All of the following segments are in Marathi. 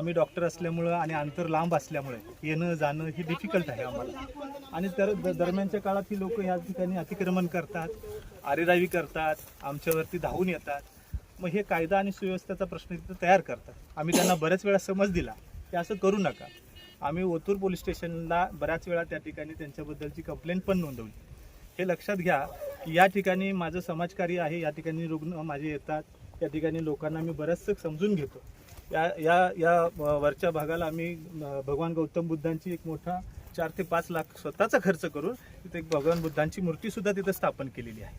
आम्ही डॉक्टर असल्यामुळं आणि अंतर लांब असल्यामुळे येणं जाणं ही डिफिकल्ट आहे आम्हाला. आणि तर द- दरम्यानच्या काळात ही लोक या ठिकाणी अतिक्रमण करतात आरेरावी करतात आमच्यावरती धावून येतात. मग हे कायदा आणि सुव्यवस्थेचा प्रश्न तिथं तयार करतात. आम्ही त्यांना बऱ्याच वेळा समज दिला की असं करू नका. आम्ही ओतूर पोलीस स्टेशनला बऱ्याच वेळा त्या ठिकाणी त्यांच्याबद्दलची कंप्लेंट पण नोंदवली. हे लक्षात घ्या की या ठिकाणी माझं समाजकार्य आहे या ठिकाणी रुग्ण माझे येतात या ठिकाणी लोकांना मी बरंचसं समजून घेतो. या या या वरच्या भागाला आम्ही भगवान गौतम बुद्धांची एक मोठा चार ते पाच लाख स्वतःचा खर्च करून तिथे एक भगवान बुद्धांची मूर्तीसुद्धा तिथं स्थापन केलेली आहे.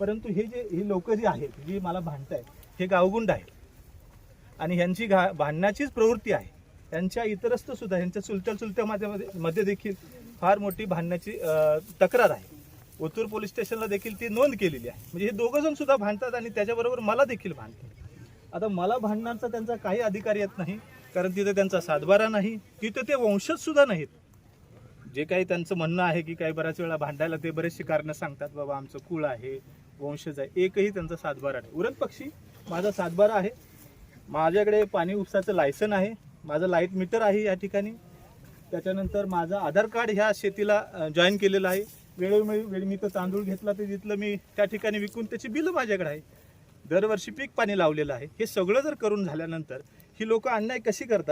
परंतु हे जे ही लोक जी आहेत जी मला भांडत आहेत हे गावगुंड आहेत. आणि ह्यांची घा भांडण्याचीच प्रवृत्ती आहे. त्यांच्या इतरस्त सुद्धा ह्यांच्या चुलत्या चुलत्या मध्ये मध्ये देखील फार मोठी भांडण्याची तक्रार आहे. ओतूर पोलीस स्टेशनला देखील ती नोंद केलेली आहे. म्हणजे हे दोघं जण सुद्धा भांडतात आणि त्याच्याबरोबर मला देखील भांडतात. आता मला भांडणांचा त्यांचा काही अधिकार येत नाही कारण तिथे त्यांचा सातबारा नाही तिथे ते वंशज सुद्धा नाहीत. जे काही त्यांचं म्हणणं आहे की काही बऱ्याच वेळा भांडायला ते बरेचसे कारणं सांगतात बाबा आमचं कुळ आहे वंशज आहे. एकही त्यांचा सातबारा नाही. उरत पक्षी माझा सातबारा आहे. माझ्याकडे पाणी उपसाचं लायसन आहे. माझं लाइट मीटर आहे या ठिकाणी. त्याच्यानंतर माझं आधार कार्ड ह्या शेतीला जॉईन केलेलं आहे. वेळोवेळी वेळी मी तर तांदूळ घेतला तर तिथलं मी त्या ठिकाणी विकून त्याची बिलं माझ्याकडे आहे. दरवर्षी पीक पाणी लावलेलं आहे. हे सगळं जर करून झाल्यानंतर ही लोक अन्याय कशी करतात?